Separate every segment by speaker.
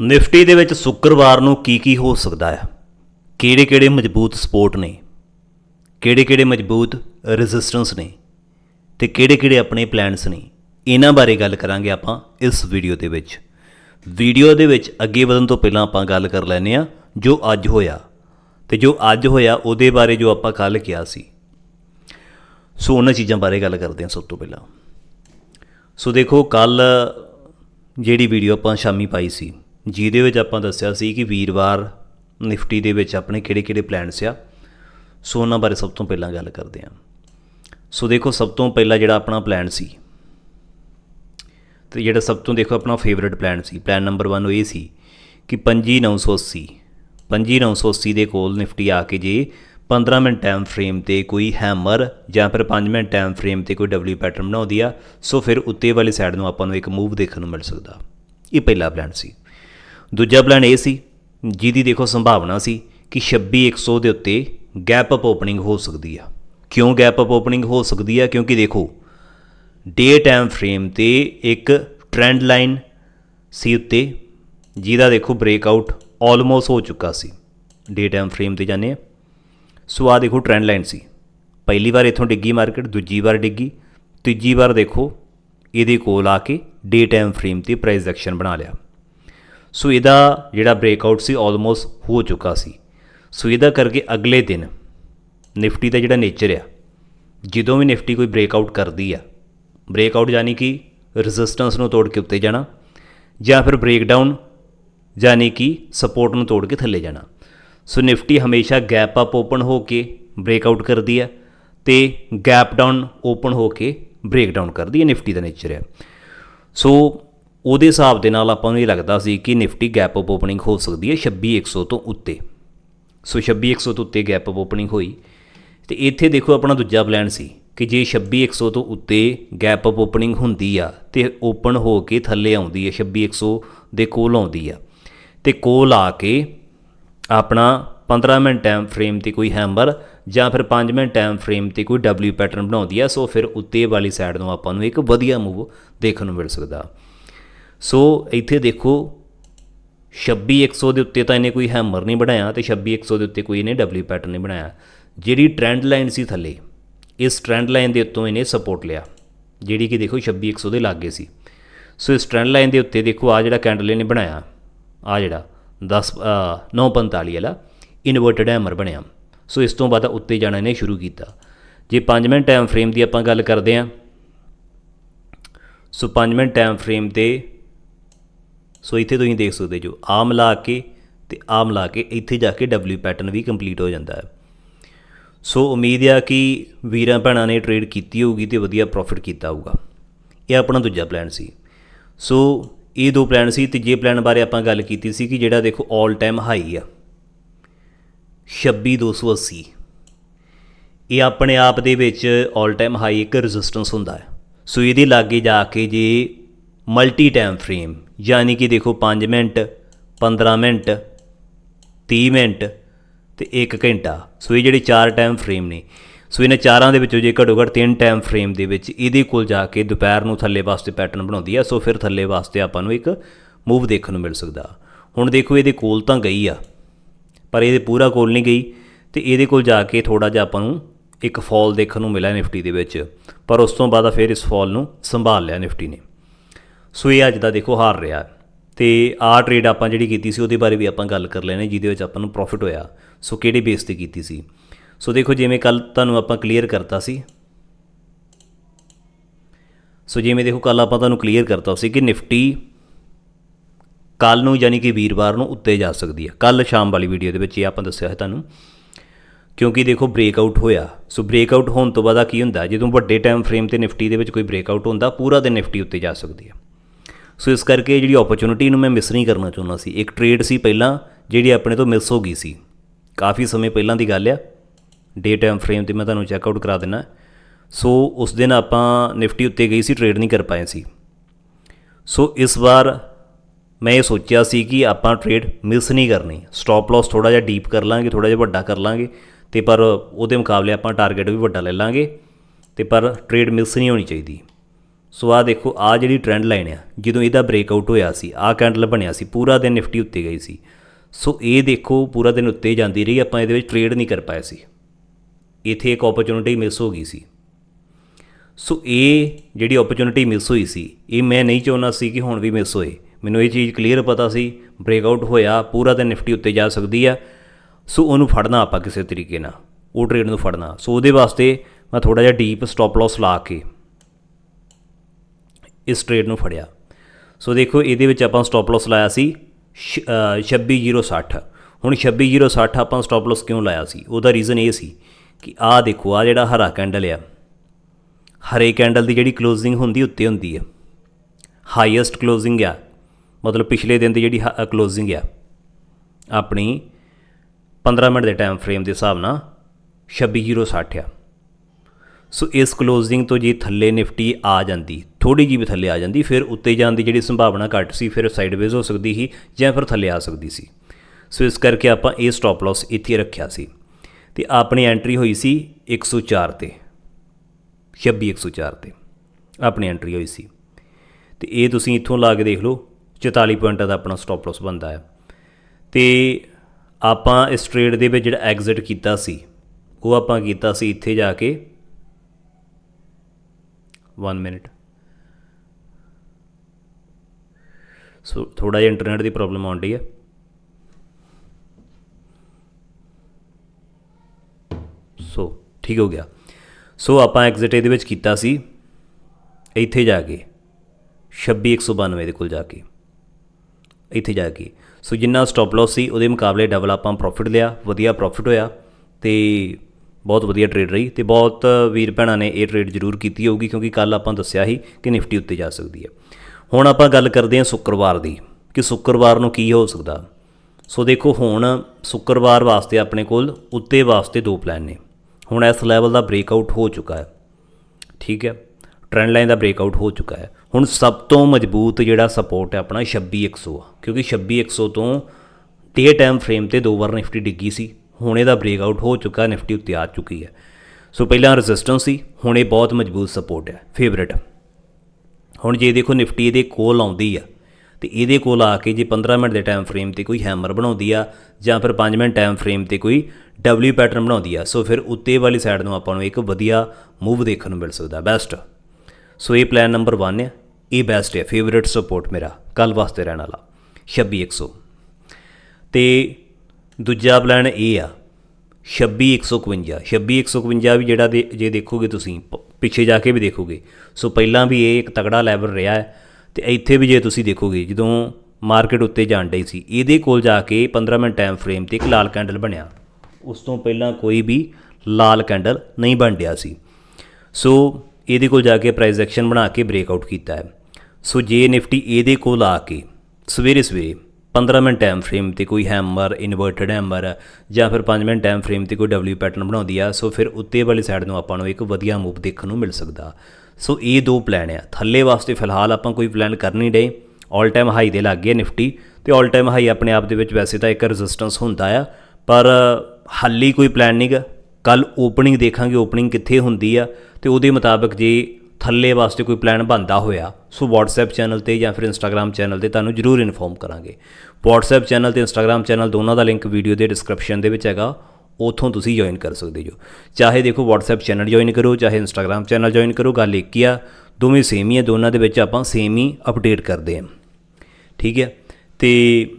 Speaker 1: ਨਿਫਟੀ ਦੇ ਵਿੱਚ ਸ਼ੁੱਕਰਵਾਰ ਨੂੰ ਕੀ ਕੀ ਹੋ ਸਕਦਾ ਹੈ? ਕਿਹੜੇ ਕਿਹੜੇ ਮਜ਼ਬੂਤ ਸਪੋਰਟ ਨੇ? ਕਿਹੜੇ ਕਿਹੜੇ ਮਜ਼ਬੂਤ ਰੈਜ਼ਿਸਟੈਂਸ ਨੇ? ਤੇ ਕਿਹੜੇ ਕਿਹੜੇ ਆਪਣੇ ਪਲਾਨਸ ਨੇ? ਇਹਨਾਂ ਬਾਰੇ ਗੱਲ ਕਰਾਂਗੇ ਆਪਾਂ ਇਸ ਵੀਡੀਓ ਦੇ ਵਿੱਚ। ਵੀਡੀਓ ਦੇ ਵਿੱਚ ਅੱਗੇ ਵਧਣ ਤੋਂ ਪਹਿਲਾਂ ਆਪਾਂ ਗੱਲ ਕਰ ਲੈਨੇ ਆ ਜੋ ਅੱਜ ਹੋਇਆ। ਤੇ ਜੋ ਅੱਜ ਹੋਇਆ ਉਹਦੇ ਬਾਰੇ ਜੋ ਆਪਾਂ ਕੱਲ ਕਿਹਾ ਸੀ। ਸੋ ਉਹਨਾਂ ਚੀਜ਼ਾਂ ਬਾਰੇ ਗੱਲ ਕਰਦੇ ਹਾਂ ਸਭ ਤੋਂ ਪਹਿਲਾਂ। ਸੋ ਦੇਖੋ ਕੱਲ ਜਿਹੜੀ ਵੀਡੀਓ ਆਪਾਂ ਸ਼ਾਮੀ ਪਾਈ ਸੀ ਜਿਹਦੇ ਵਿੱਚ ਆਪਾਂ ਦੱਸਿਆ ਸੀ ਕਿ ਵੀਰਵਾਰ ਨਿਫਟੀ ਦੇ ਵਿੱਚ ਆਪਣੇ ਕਿਹੜੇ-ਕਿਹੜੇ ਪਲਾਨਸ ਆ, ਸੋ ਉਹਨਾਂ ਬਾਰੇ ਸਭ ਤੋਂ ਪਹਿਲਾਂ ਗੱਲ ਕਰਦੇ ਹਾਂ। ਸੋ ਦੇਖੋ, ਸਭ ਤੋਂ ਪਹਿਲਾਂ ਜਿਹੜਾ ਆਪਣਾ ਪਲਾਨ ਸੀ, ਤੇ ਜਿਹੜਾ ਸਭ ਤੋਂ ਦੇਖੋ ਆਪਣਾ ਫੇਵਰਿਟ ਪਲਾਨ ਸੀ ਪਲਾਨ ਨੰਬਰ 1 ਉਹ ਇਹ ਸੀ ਕਿ 25980 25980 ਦੇ ਕੋਲ ਨਿਫਟੀ ਆ ਕੇ ਜੇ 15 ਮਿੰਟ ਟਾਈਮ ਫਰੇਮ ਤੇ ਕੋਈ ਹੈਮਰ ਜਾਂ ਫਿਰ 5 ਮਿੰਟ ਟਾਈਮ ਫਰੇਮ ਤੇ ਕੋਈ ਡਬਲਯੂ ਪੈਟਰਨ ਬਣਾਉਂਦੀ ਆ, ਸੋ ਫਿਰ ਉੱਤੇ ਵਾਲੀ ਸਾਈਡ ਨੂੰ ਆਪਾਂ ਨੂੰ ਇੱਕ ਮੂਵ ਦੇਖਣ ਨੂੰ ਮਿਲ ਸਕਦਾ। ਇਹ ਪਹਿਲਾ ਪਲਾਨ ਸੀ। ਦੂਜਾ ਪਲਾਨ ਇਹ ਸੀ, ਜਿਹਦੀ ਦੇਖੋ ਸੰਭਾਵਨਾ ਸੀ ਕਿ 26100 ਦੇ ਉੱਤੇ ਗੈਪ ਅਪ ਓਪਨਿੰਗ ਹੋ ਸਕਦੀ ਆ। ਕਿਉਂ ਗੈਪ ਅਪ ਓਪਨਿੰਗ ਹੋ ਸਕਦੀ ਆ? ਕਿਉਂਕਿ ਦੇਖੋ ਡੇ ਟਾਈਮ ਫਰੇਮ ਤੇ ਇੱਕ ਟ੍ਰੈਂਡ ਲਾਈਨ ਸੀ ਉੱਤੇ, ਜਿਹਦਾ ਦੇਖੋ ਬ੍ਰੇਕਆਊਟ ਆਲਮੋਸਟ ਹੋ ਚੁੱਕਾ ਸੀ। ਡੇ ਟਾਈਮ ਫਰੇਮ ਤੇ ਜਾਂਦੇ ਆ। ਸੋ ਆ ਦੇਖੋ ਟ੍ਰੈਂਡ ਲਾਈਨ ਸੀ। ਪਹਿਲੀ ਵਾਰ ਇੱਥੋਂ ਡਿੱਗੀ ਮਾਰਕੀਟ ਦੂਜੀ ਵਾਰ ਡਿੱਗੀ। ਤੀਜੀ ਵਾਰ ਦੇਖੋ, ਇਹਦੇ ਕੋਲ ਆ ਕੇ ਡੇ ਟਾਈਮ ਫਰੇਮ ਤੇ ਪ੍ਰਾਈਸ ਐਕਸ਼ਨ ਬਣਾ ਲਿਆ। ਸੋ ਇਹਦਾ ਜਿਹੜਾ ਬ੍ਰੇਕਆਊਟ ਸੀ ਆਲਮੋਸਟ ਹੋ ਚੁੱਕਾ ਸੀ। ਸੋ ਇਹਦਾ ਕਰਕੇ ਅਗਲੇ ਦਿਨ ਨਿਫਟੀ ਦਾ ਜਿਹੜਾ ਨੇਚਰ ਆ, ਜਦੋਂ ਵੀ ਨਿਫਟੀ ਕੋਈ ਬ੍ਰੇਕਆਊਟ ਕਰਦੀ ਆ ਬ੍ਰੇਕਆਊਟ ਯਾਨੀ ਕਿ ਰੈਜ਼ਿਸਟੈਂਸ ਨੂੰ ਤੋੜ ਕੇ ਉੱਤੇ ਜਾਣਾ ਜਾਂ ਫਿਰ ਬ੍ਰੇਕਡਾਊਨ ਯਾਨੀ ਕਿ ਸਪੋਰਟ ਨੂੰ ਤੋੜ ਕੇ ਥੱਲੇ ਜਾਣਾ। ਸੋ ਨਿਫਟੀ ਹਮੇਸ਼ਾ ਗੈਪ ਅਪ ਓਪਨ ਹੋ ਕੇ ਬ੍ਰੇਕਆਊਟ ਕਰਦੀ ਆ ਤੇ ਗੈਪ ਡਾਊਨ ਓਪਨ ਹੋ ਕੇ ਬ੍ਰੇਕਡਾਊਨ ਕਰਦੀ ਹੈ ਨਿਫਟੀ ਦਾ ਨੇਚਰ ਹੈ ਸੋ ਉਹਦੇ ਹਿਸਾਬ ਦੇ ਨਾਲ ਆਪਾਂ ਨੂੰ ਇਹ ਲੱਗਦਾ ਸੀ ਕਿ ਨਿਫਟੀ ਗੈਪ ਅਪ ਓਪਨਿੰਗ ਹੋ ਸਕਦੀ ਹੈ 26100 ਤੋਂ ਉੱਤੇ। ਸੋ 26100 ਤੋਂ ਉੱਤੇ ਗੈਪ ਅਪ ਓਪਨਿੰਗ ਹੋਈ। ਤੇ ਇੱਥੇ ਦੇਖੋ ਆਪਣਾ ਦੂਜਾ ਪਲਾਨ ਸੀ ਕਿ ਜੇ 26100 ਤੋਂ ਉੱਤੇ ਗੈਪ ਅਪ ਓਪਨਿੰਗ ਹੁੰਦੀ ਆ ਤੇ ਓਪਨ ਹੋ ਕੇ ਥੱਲੇ ਆਉਂਦੀ ਹੈ 26100 ਦੇ ਕੋਲ ਆਉਂਦੀ ਆ। ਤੇ ਕੋਲ ਆ ਕੇ ਆਪਣਾ 15 ਮਿੰਟ ਟਾਈਮ ਫਰੇਮ ਤੇ ਕੋਈ ਹੈਮਰ ਜਾਂ ਫਿਰ 5 ਮਿੰਟ ਟਾਈਮ ਫਰੇਮ ਤੇ ਕੋਈ ਡਬਲਯੂ ਪੈਟਰਨ ਬਣਾਉਂਦੀ ਆ, ਸੋ ਫਿਰ ਉੱਤੇ ਵਾਲੀ ਸਾਈਡ ਨੂੰ ਆਪਾਂ ਨੂੰ ਇੱਕ ਵਧੀਆ ਮੂਵ ਦੇਖਣ ਨੂੰ ਮਿਲ ਸਕਦਾ। ਸੋ ਇੱਥੇ ਦੇਖੋ 26100 ਦੇ ਉੱਤੇ ਤਾਂ ਇਹਨੇ ਕੋਈ ਹੈਮਰ ਨਹੀਂ ਬਣਾਇਆ ਤੇ 26100 ਦੇ ਉੱਤੇ ਕੋਈ ਇਹਨੇ ਡਬਲਯੂ ਪੈਟਰਨ ਨਹੀਂ ਬਣਾਇਆ। ਜਿਹੜੀ ਟ੍ਰੈਂਡ ਲਾਈਨ ਸੀ ਥੱਲੇ, ਇਸ ਟ੍ਰੈਂਡ ਲਾਈਨ ਦੇ ਉੱਤੋਂ ਇਹਨੇ ਸਪੋਰਟ ਲਿਆ, ਜਿਹੜੀ ਕਿ ਦੇਖੋ 26100 ਦੇ ਲਾਗੇ ਸੀ। ਸੋ ਇਸ ਟ੍ਰੈਂਡ ਲਾਈਨ ਦੇ ਉੱਤੇ ਦੇਖੋ ਆ ਜਿਹੜਾ ਕੈਂਡਲ ਇਹਨੇ ਬਣਾਇਆ ਆ ਜਿਹੜਾ 10 945 ਵਾਲਾ ਇਨਵਰਟਡ ਹੈਮਰ ਬਣਿਆ। ਸੋ ਇਸ ਤੋਂ ਬਾਅਦ ਉੱਤੇ ਜਾਣਾ ਇਹਨੇ ਸ਼ੁਰੂ ਕੀਤਾ। ਜੇ 5 ਮਿੰਟ ਟਾਈਮ ਫਰੇਮ ਦੀ ਆਪਾਂ ਗੱਲ ਕਰਦੇ ਹਾਂ, ਸੋ 5 ਮਿੰਟ ਟਾਈਮ ਫਰੇਮ ਤੇ ਸੋ ਇੱਥੇ ਤੁਸੀਂ ਦੇਖ ਸਕਦੇ ਜੋ ਆ ਮਿਲਾ ਕੇ ਤੇ ਆ ਮਿਲਾ ਕੇ ਇੱਥੇ ਜਾ ਕੇ ਡਬਲਯੂ ਪੈਟਰਨ ਵੀ ਕੰਪਲੀਟ ਹੋ ਜਾਂਦਾ ਹੈ। ਸੋ ਉਮੀਦ ਆ ਕਿ ਵੀਰਾਂ ਭੈਣਾਂ ਨੇ ਟ੍ਰੇਡ ਕੀਤੀ ਹੋਊਗੀ ਤੇ ਵਧੀਆ ਪ੍ਰੋਫਿਟ ਕੀਤਾ ਹੋਊਗਾ। ਇਹ ਆਪਣਾ ਦੂਜਾ ਪਲਾਨ ਸੀ। ਸੋ ਇਹ ਦੋ ਪਲਾਨ ਸੀ ਤੀਜੇ ਪਲਾਨ ਬਾਰੇ ਆਪਾਂ ਗੱਲ ਕੀਤੀ ਸੀ ਕਿ ਜਿਹੜਾ ਦੇਖੋ 올 ਟਾਈਮ ਹਾਈ ਆ 26280 ਇਹ ਆਪਣੇ ਆਪ ਦੇ ਵਿੱਚ 올 ਟਾਈਮ ਹਾਈ ਇੱਕ ਰੈਜ਼ਿਸਟੈਂਸ ਹੁੰਦਾ ਹੈ। ਸੋ ਇਹਦੇ ਲਾਗੇ ਜਾ ਕੇ ਜੇ ਮਲਟੀ ਟਾਈਮ ਫਰੇਮ ਯਾਨੀ ਕਿ ਦੇਖੋ 5 ਮਿੰਟ 15 ਮਿੰਟ 30 ਮਿੰਟ ਤੇ 1 ਘੰਟਾ। ਸੋ ਇਹ ਜਿਹੜੇ ਚਾਰ ਟਾਈਮ ਫਰੇਮ ਨੇ। ਸੋ ਇਹਨਾਂ ਚਾਰਾਂ ਦੇ ਵਿੱਚੋਂ ਜੇ ਘੱਟੋ ਘੱਟ ਤਿੰਨ ਟਾਈਮ ਫਰੇਮ ਦੇ ਵਿੱਚ ਇਹਦੇ ਕੋਲ ਜਾ ਕੇ ਦੁਪਹਿਰ ਨੂੰ ਥੱਲੇ ਵਾਸਤੇ ਪੈਟਰਨ ਬਣਾਉਂਦੀ ਆ। ਸੋ ਫਿਰ ਥੱਲੇ ਵਾਸਤੇ ਆਪਾਂ ਨੂੰ ਇੱਕ ਮੂਵ ਦੇਖਣ ਨੂੰ ਮਿਲ ਸਕਦਾ। ਹੁਣ ਦੇਖੋ ਇਹਦੇ ਕੋਲ ਤਾਂ ਗਈ ਆ, ਪਰ ਇਹਦੇ ਪੂਰਾ ਕੋਲ ਨਹੀਂ ਗਈ ਤੇ ਇਹਦੇ ਕੋਲ ਜਾ ਕੇ ਥੋੜਾ ਜਿਹਾ ਆਪਾਂ ਨੂੰ ਇੱਕ ਫਾਲ ਦੇਖਣ ਨੂੰ ਮਿਲਿਆ ਨਿਫਟੀ ਦੇ ਵਿੱਚ। ਪਰ ਉਸ ਤੋਂ ਬਾਅਦ ਫਿਰ ਇਸ ਫਾਲ ਨੂੰ ਸੰਭਾਲ ਲਿਆ ਨਿਫਟੀ ਨੇ। ਸੋ ਇਹ ਅੱਜ ਦਾ ਦੇਖੋ ਹਾਰ ਰਿਹਾ ਤੇ ਆ ਟ੍ਰੇਡ ਆਪਾਂ ਜਿਹੜੀ ਕੀਤੀ ਸੀ ਉਹਦੇ ਬਾਰੇ ਵੀ ਆਪਾਂ ਗੱਲ ਕਰ ਲੈਣੇ ਜਿਹਦੇ ਵਿੱਚ ਆਪਾਂ ਨੂੰ ਪ੍ਰੋਫਿਟ ਹੋਇਆ। ਸੋ ਕਿਹੜੇ ਬੇਸ ਤੇ ਕੀਤੀ ਸੀ? ਸੋ ਦੇਖੋ ਜਿਵੇਂ ਕੱਲ ਤੁਹਾਨੂੰ ਆਪਾਂ ਕਲੀਅਰ ਕਰਤਾ ਸੀ। ਸੋ ਜਿਵੇਂ ਦੇਖੋ ਕੱਲ ਆਪਾਂ ਤੁਹਾਨੂੰ ਕਲੀਅਰ ਕਰਤਾ ਸੀ ਕਿ ਨਿਫਟੀ ਕੱਲ ਨੂੰ ਯਾਨੀ ਕਿ ਵੀਰਵਾਰ ਨੂੰ ਉੱਤੇ ਜਾ ਸਕਦੀ ਹੈ। ਕੱਲ ਸ਼ਾਮ ਵਾਲੀ ਵੀਡੀਓ ਦੇ ਵਿੱਚ ਇਹ ਆਪਾਂ ਦੱਸਿਆ ਹੈ ਤੁਹਾਨੂੰ। ਕਿਉਂਕਿ ਦੇਖੋ ਬ੍ਰੇਕਆਊਟ ਹੋਇਆ। ਸੋ ਬ੍ਰੇਕਆਊਟ ਹੋਣ ਤੋਂ ਬਾਅਦ ਕੀ ਹੁੰਦਾ? ਜਦੋਂ ਵੱਡੇ ਟਾਈਮ ਫਰੇਮ ਤੇ ਨਿਫਟੀ ਦੇ ਵਿੱਚ ਕੋਈ ਬ੍ਰੇਕਆਊਟ ਹੁੰਦਾ, ਪੂਰਾ ਦਿਨ ਨਿਫਟੀ ਉੱਤੇ ਜਾ ਸਕਦੀ ਹੈ। ਸੋ ਇਸ ਕਰਕੇ ਜਿਹੜੀ ਓਪਰਚੁਨਿਟੀ ਨੂੰ ਮੈਂ ਮਿਸ ਨਹੀਂ ਕਰਨਾ ਚਾਹੁੰਦਾ ਸੀ। ਇੱਕ ਟ੍ਰੇਡ ਸੀ ਪਹਿਲਾਂ, ਜਿਹੜੀ ਆਪਣੇ ਤੋਂ ਮਿਸ ਹੋ ਗਈ ਸੀ। ਕਾਫੀ ਸਮੇਂ ਪਹਿਲਾਂ ਦੀ ਗੱਲ ਆ। ਡੇ ਟਾਈਮ ਫਰੇਮ ਤੇ ਮੈਂ ਤੁਹਾਨੂੰ ਚੈੱਕ ਆਊਟ ਕਰਾ ਦਿੰਨਾ। ਸੋ ਉਸ ਦਿਨ ਆਪਾਂ ਨਿਫਟੀ ਉੱਤੇ ਗਈ ਸੀ ਟ੍ਰੇਡ ਨਹੀਂ ਕਰ ਪਾਏ ਸੀ। ਸੋ ਇਸ ਵਾਰ ਮੈਂ ਇਹ ਸੋਚਿਆ ਸੀ ਕਿ ਆਪਾਂ ਟ੍ਰੇਡ ਮਿਸ ਨਹੀਂ ਕਰਨੀ। ਸਟਾਪ ਲਾਸ ਥੋੜਾ ਜਿਹਾ ਡੀਪ ਕਰ ਲਾਂਗੇ ਥੋੜਾ ਜਿਹਾ ਵੱਡਾ ਕਰ ਲਾਂਗੇ। ਤੇ ਪਰ ਉਹਦੇ ਮੁਕਾਬਲੇ ਆਪਾਂ ਟਾਰਗੇਟ ਵੀ ਵੱਡਾ ਲੈ ਲਾਂਗੇ। ਤੇ ਪਰ ਟ੍ਰੇਡ ਮਿਸ ਨਹੀਂ ਹੋਣੀ ਚਾਹੀਦੀ। ਸੋ ਆ ਦੇਖੋ ਆ ਜਿਹੜੀ ਟ੍ਰੈਂਡ ਲਾਈਨ ਆ, ਜਦੋਂ ਇਹਦਾ ਬ੍ਰੇਕਆਊਟ ਹੋਇਆ ਸੀ ਆ ਕੈਂਡਲ ਬਣਿਆ ਸੀ, ਪੂਰਾ ਦਿਨ ਨਿਫਟੀ ਉੱਤੇ ਗਈ ਸੀ। ਸੋ ਇਹ ਦੇਖੋ, ਪੂਰਾ ਦਿਨ ਉੱਤੇ ਜਾਂਦੀ ਰਹੀ, ਆਪਾਂ ਇਹਦੇ ਵਿੱਚ ਟ੍ਰੇਡ ਨਹੀਂ ਕਰ ਪਾਏ ਸੀ। ਇੱਥੇ ਇੱਕ ਓਪਰਚੁਨਿਟੀ ਮਿਸ ਹੋ ਗਈ ਸੀ। ਸੋ ਇਹ ਜਿਹੜੀ ਓਪਰਚੁਨਿਟੀ ਮਿਸ ਹੋਈ ਸੀ, ਇਹ ਮੈਂ ਨਹੀਂ ਚਾਹੁੰਦਾ ਸੀ ਕਿ ਹੁਣ ਵੀ ਮਿਸ ਹੋਏ। ਮੈਨੂੰ ਇਹ ਚੀਜ਼ ਕਲੀਅਰ ਪਤਾ ਸੀ ਬ੍ਰੇਕਆਊਟ ਹੋਇਆ, ਪੂਰਾ ਦਿਨ ਨਿਫਟੀ ਉੱਤੇ ਜਾ ਸਕਦੀ ਆ। ਸੋ ਉਹਨੂੰ ਫੜਨਾ ਆਪਾਂ ਕਿਸੇ ਤਰੀਕੇ ਨਾਲ, ਉਹ ਟ੍ਰੇਡ ਨੂੰ ਫੜਨਾ। ਸੋ ਉਹਦੇ ਵਾਸਤੇ ਮੈਂ ਥੋੜਾ ਜਿਹਾ ਡੀਪ ਸਟਾਪ ਲਾਸ ਲਾ ਕੇ ਇਸ ਟ੍ਰੇਡ ਨੂੰ ਫੜਿਆ। ਸੋ ਦੇਖੋ ਇਹਦੇ ਵਿੱਚ ਆਪਾਂ ਸਟਾਪ ਲਾਸ ਲਾਇਆ ਸੀ ਛ- ਅ, 26060 ਹੁਣ 26060 ਆਪਾਂ ਸਟਾਪ ਲਾਸ ਕਿਉਂ ਲਾਇਆ ਸੀ? ਉਹਦਾ ਰੀਜ਼ਨ ਇਹ ਸੀ ਕਿ ਆਹ ਦੇਖੋ ਆ ਜਿਹੜਾ ਹਰਾ ਕੈਂਡਲ ਆ ਹਰੇ ਕੈਂਡਲ ਦੀ ਜਿਹੜੀ ਕਲੋਜ਼ਿੰਗ ਹੁੰਦੀ ਉੱਤੇ ਹੁੰਦੀ ਆ। ਹਾਈਐਸਟ ਕਲੋਜ਼ਿੰਗ ਆ ਮਤਲਬ ਪਿਛਲੇ ਦਿਨ ਦੀ ਜਿਹੜੀ ਕਲੋਜ਼ਿੰਗ ਆ। ਆਪਣੀ 15 ਮਿੰਟ ਦੇ ਟਾਈਮ ਫਰੇਮ ਦੇ ਹਿਸਾਬ ਨਾਲ 26060 ਆ। ਸੋ ਇਸ ਕਲੋਜ਼ਿੰਗ ਤੋਂ ਜੇ ਥੱਲੇ ਨਿਫਟੀ ਆ ਜਾਂਦੀ ਥੋੜੀ ਜਿਹੀ ਵੀ ਥੱਲੇ ਆ ਜਾਂਦੀ, ਫਿਰ ਉੱਤੇ ਜਾਣ ਦੀ ਜਿਹੜੀ ਸੰਭਾਵਨਾ ਘੱਟ ਸੀ, ਫਿਰ ਸਾਈਡਵੇਜ਼ ਹੋ ਸਕਦੀ ਸੀ ਜਾਂ ਫਿਰ ਥੱਲੇ ਆ ਸਕਦੀ ਸੀ। ਸੋ ਇਸ ਕਰਕੇ ਆਪਾਂ ਇਹ ਸਟਾਪ ਲਾਸ ਇੱਥੇ ਰੱਖਿਆ ਸੀ। ਤੇ ਆਪਣੀ ਐਂਟਰੀ ਹੋਈ ਸੀ 104 ਤੇ 26104 ਤੇ, ਆਪਣੀ ਐਂਟਰੀ ਹੋਈ ਸੀ। ਤੇ ਇਹ ਤੁਸੀਂ ਇੱਥੋਂ ਲਾ ਕੇ ਦੇਖ ਲਓ 44 ਪੁਆਇੰਟਾਂ ਦਾ ਆਪਣਾ ਸਟਾਪ ਲਾਸ ਬਣਦਾ ਹੈ ਤੇ ਆਪਾਂ ਇਸ ਟ੍ਰੇਡ ਦੇ ਵਿੱਚ ਜਿਹੜਾ ਐਗਜ਼ਿਟ ਕੀਤਾ ਸੀ, ਉਹ ਆਪਾਂ ਕੀਤਾ ਸੀ ਇੱਥੇ ਜਾ ਕੇ 1 ਮਿੰਟ ਸੋ ਥੋੜਾ ਜਿਹਾ ਇੰਟਰਨੈਟ ਦੀ ਪ੍ਰੋਬਲਮ ਆਉਣ ਡਈ ਹੈ ਸੋ ਠੀਕ ਹੋ ਗਿਆ ਸੋ ਆਪਾਂ ਐਗਜ਼ਿਟ ਇਹਦੇ ਵਿੱਚ ਕੀਤਾ ਸੀ ਇੱਥੇ ਜਾ ਕੇ 26192 ਦੇ ਕੋਲ ਜਾ ਕੇ ਇੱਥੇ ਜਾ ਕੇ ਸੋ ਜਿੰਨਾ ਸਟਾਪ ਲਾਸ ਸੀ ਉਹਦੇ ਮੁਕਾਬਲੇ ਡਬਲ ਆਪਾਂ ਪ੍ਰੋਫਿਟ ਲਿਆ ਵਧੀਆ ਪ੍ਰੋਫਿਟ ਹੋਇਆ ਤੇ ਬਹੁਤ ਵਧੀਆ ਟ੍ਰੇਡ ਰਹੀ ਤੇ ਬਹੁਤ ਵੀਰ ਭੈਣਾਂ ਨੇ ਇਹ ਟ੍ਰੇਡ ਜ਼ਰੂਰ ਕੀਤੀ ਹੋਊਗੀ ਕਿਉਂਕਿ ਕੱਲ ਆਪਾਂ ਦੱਸਿਆ ਸੀ ਕਿ ਨਿਫਟੀ ਉੱਤੇ ਜਾ ਸਕਦੀ ਹੈ। ਹੁਣ ਆਪਾਂ ਗੱਲ ਕਰਦੇ ਹਾਂ ਸ਼ੁੱਕਰਵਾਰ ਦੀ ਕਿ ਸ਼ੁੱਕਰਵਾਰ ਨੂੰ ਕੀ ਹੋ ਸਕਦਾ। ਸੋ ਦੇਖੋ ਹੁਣ ਸ਼ੁੱਕਰਵਾਰ ਵਾਸਤੇ ਆਪਣੇ ਕੋਲ ਉੱਤੇ ਵਾਸਤੇ ਦੋ ਪਲਾਨ ਨੇ। ਹੁਣ ਇਸ ਲੈਵਲ ਦਾ ਬ੍ਰੇਕਆਊਟ ਹੋ ਚੁੱਕਾ ਹੈ। ਠੀਕ ਹੈ? ਟ੍ਰੈਂਡ ਲਾਈਨ ਦਾ ਬ੍ਰੇਕਆਊਟ ਹੋ ਚੁੱਕਾ ਹੈ। ਹੁਣ ਸਭ ਤੋਂ ਮਜ਼ਬੂਤ ਜਿਹੜਾ ਸਪੋਰਟ ਹੈ ਆਪਣਾ 26100 ਆ। ਕਿਉਂਕਿ 26100 ਤੋਂ ਡੇ ਟਾਈਮ ਫਰੇਮ ਤੇ ਦੋ ਵਾਰ ਨਿਫਟੀ ਡਿੱਗੀ ਸੀ। ਹੁਣ ਇਹਦਾ ਬ੍ਰੇਕ ਆਊਟ ਹੋ ਚੁੱਕਾ, ਨਿਫਟੀ ਉੱਤੇ ਆ ਚੁੱਕੀ ਹੈ। ਸੋ ਪਹਿਲਾਂ ਰੈਜ਼ਿਸਟੈਂਸ ਸੀ, ਹੁਣ ਇਹ ਬਹੁਤ ਮਜ਼ਬੂਤ ਸਪੋਰਟ ਹੈ ਫੇਵਰੇਟ ਹੁਣ ਜੇ ਦੇਖੋ ਨਿਫਟੀ ਇਹਦੇ ਕੋਲ ਆਉਂਦੀ ਆ, ਤੇ ਇਹਦੇ ਕੋਲ ਆ ਕੇ ਜੇ 15 ਮਿੰਟ ਦੇ ਟਾਈਮ ਫਰੇਮ ਤੇ ਕੋਈ ਹੈਮਰ ਬਣਾਉਂਦੀ ਆ, ਜਾਂ ਫਿਰ 5 ਮਿੰਟ ਟਾਈਮ ਫਰੇਮ ਤੇ ਕੋਈ ਡਬਲਯੂ ਪੈਟਰਨ ਬਣਾਉਂਦੀ ਆ, ਸੋ ਫਿਰ ਉੱਤੇ ਵਾਲੀ ਸਾਈਡ ਨੂੰ ਆਪਾਂ ਨੂੰ ਇੱਕ ਵਧੀਆ ਮੂਵ ਦੇਖਣ ਨੂੰ ਮਿਲ ਸਕਦਾ ਬੈਸਟ ਸੋ ਇਹ ਪਲਾਨ ਨੰਬਰ 1 ਹੈ ਇਹ ਬੈਸਟ ਹੈ ਫੇਵਰਿਟ ਸਪੋਰਟ ਮੇਰਾ ਕੱਲ ਵਾਸਤੇ ਰਹਿਣ ਵਾਲਾ 26100 ਤੇ ਦੂਜਾ ਪਲਾਨ ਇਹ ਆ 26151 26151 ਵੀ ਜਿਹੜਾ ਦੇ ਜੇ ਦੇਖੋਗੇ ਤੁਸੀਂ, ਪ- ਪਿੱਛੇ ਜਾ ਕੇ ਵੀ ਦੇਖੋਗੇ। ਸੋ ਪਹਿਲਾਂ ਵੀ ਇਹ ਇੱਕ ਤਗੜਾ ਲੈਵਲ ਰਿਹਾ ਹੈ ਤੇ ਇੱਥੇ ਵੀ ਜੇ ਤੁਸੀਂ ਦੇਖੋਗੇ, ਜਦੋਂ ਮਾਰਕੀਟ ਉੱਤੇ ਜਾਣ ਡਈ ਸੀ, ਇਹਦੇ ਕੋਲ ਜਾ ਕੇ 15 ਮਿੰਟ ਟਾਈਮ ਫਰੇਮ ਤੇ ਇੱਕ ਲਾਲ ਕੈਂਡਲ ਬਣਿਆ। ਉਸ ਤੋਂ ਪਹਿਲਾਂ ਕੋਈ ਵੀ ਲਾਲ ਕੈਂਡਲ ਨਹੀਂ ਬਣ ਰਿਹਾ ਸੀ। ਸੋ ਇਹਦੇ ਕੋਲ ਜਾ ਕੇ ਪ੍ਰਾਈਸ ਐਕਸ਼ਨ ਬਣਾ ਕੇ ਬ੍ਰੇਕਆਊਟ ਕੀਤਾ ਹੈ। ਸੋ ਜੇ ਨਿਫਟੀ ਇਹਦੇ ਕੋਲ ਆ ਕੇ ਸਵੇਰੇ ਸਵੇਰੇ 15 ਮਿੰਟ ਟਾਈਮ ਫਰੇਮ ਤੇ ਕੋਈ ਹੈਮਰ ਇਨਵਰਟਡ ਹੈਮਰ ਜਾਂ ਫਿਰ 5 ਮਿੰਟ ਟਾਈਮ ਫਰੇਮ ਤੇ ਕੋਈ ਡਬਲਯੂ ਪੈਟਰਨ ਬਣਾਉਂਦੀ ਆ, ਸੋ ਫਿਰ ਉੱਤੇ ਵਾਲੀ ਸਾਈਡ ਨੂੰ ਆਪਾਂ ਨੂੰ ਇੱਕ ਵਧੀਆ ਮੂਵ ਦੇਖਣ ਨੂੰ ਮਿਲ ਸਕਦਾ। ਸੋ ਇਹ ਦੋ ਪਲਾਨ ਆ। ਥੱਲੇ ਵਾਸਤੇ ਫਿਲਹਾਲ ਆਪਾਂ ਕੋਈ ਪਲਾਨ ਕਰ ਨਹੀਂ ਡੇ ਆਲ ਟਾਈਮ ਹਾਈ ਦੇ ਲੱਗ ਗਿਆ ਨਿਫਟੀ ਤੇ ਆਲ ਟਾਈਮ ਹਾਈ ਆਪਣੇ ਆਪ ਦੇ ਵਿੱਚ ਵੈਸੇ ਤਾਂ ਇੱਕ ਰੈਜ਼ਿਸਟੈਂਸ ਹੁੰਦਾ ਆ, ਪਰ ਹਾਲੀ ਕੋਈ ਪਲਾਨ ਨਹੀਂਗਾ ਕੱਲ ਓਪਨਿੰਗ ਦੇਖਾਂਗੇ ਓਪਨਿੰਗ ਕਿੱਥੇ ਹੁੰਦੀ ਆ, ਤੇ ਉਹਦੇ ਮੁਤਾਬਕ ਜੇ ਥੱਲੇ ਵਾਸਤੇ ਕੋਈ ਪਲਾਨ ਬਣਦਾ ਹੋਇਆ, ਸੋ WhatsApp ਚੈਨਲ ਤੇ ਜਾਂ ਫਿਰ Instagram ਚੈਨਲ ਤੇ ਤੁਹਾਨੂੰ ਜਰੂਰ ਇਨਫੋਰਮ ਕਰਾਂਗੇ। WhatsApp ਚੈਨਲ ਤੇ Instagram ਚੈਨਲ ਦੋਨਾਂ ਦਾ ਲਿੰਕ ਵੀਡੀਓ ਦੇ ਡਿਸਕ੍ਰਿਪਸ਼ਨ ਦੇ ਵਿੱਚ ਹੈਗਾ, ਉਥੋਂ ਤੁਸੀਂ ਜੁਆਇਨ ਕਰ ਸਕਦੇ ਹੋ ਚਾਹੇ ਦੇਖੋ WhatsApp ਚੈਨਲ ਜੁਆਇਨ ਕਰੋ, ਚਾਹੇ Instagram ਚੈਨਲ ਜੁਆਇਨ ਕਰੋ, ਗੱਲ ਇੱਕ ਹੀ ਆ, ਦੋਵੇਂ ਸੇਮ ਹੀ ਆ, ਦੋਨਾਂ ਦੇ ਵਿੱਚ ਆਪਾਂ ਸੇਮ ਹੀ ਅਪਡੇਟ ਕਰਦੇ ਹਾਂ। ਠੀਕ ਹੈ? ਤੇ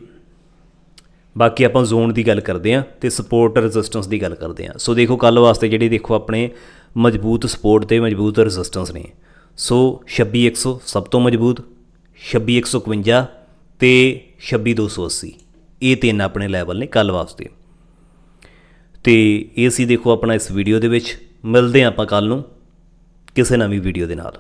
Speaker 1: ਬਾਕੀ ਆਪਾਂ ਜ਼ੋਨ ਦੀ ਗੱਲ ਕਰਦੇ ਹਾਂ ਤੇ ਸਪੋਰਟ ਰੈਜ਼ਿਸਟੈਂਸ ਦੀ ਗੱਲ ਕਰਦੇ ਹਾਂ। ਸੋ ਦੇਖੋ ਕੱਲ ਵਾਸਤੇ ਜਿਹੜੇ ਦੇਖੋ ਆਪਣੇ ਮਜ਼ਬੂਤ ਸਪੋਰਟ ਤੇ ਮਜ਼ਬੂਤ ਰੈਜ਼ਿਸਟੈਂਸ ਨੇ। ਸੋ 26100 ਸਭ ਤੋਂ ਮਜ਼ਬੂਤ 26151 ਤੇ 26280 ਇਹ ਤਿੰਨ ਆਪਣੇ ਲੈਵਲ ਨੇ ਕੱਲ ਵਾਸਤੇ ਤੇ ਇਹ ਸੀ ਦੇਖੋ ਆਪਣਾ ਇਸ ਵੀਡੀਓ ਦੇ ਵਿੱਚ। ਮਿਲਦੇ ਹਾਂ ਆਪਾਂ ਕੱਲ ਨੂੰ ਕਿਸੇ ਨਵੀਂ ਵੀਡੀਓ ਦੇ ਨਾਲ।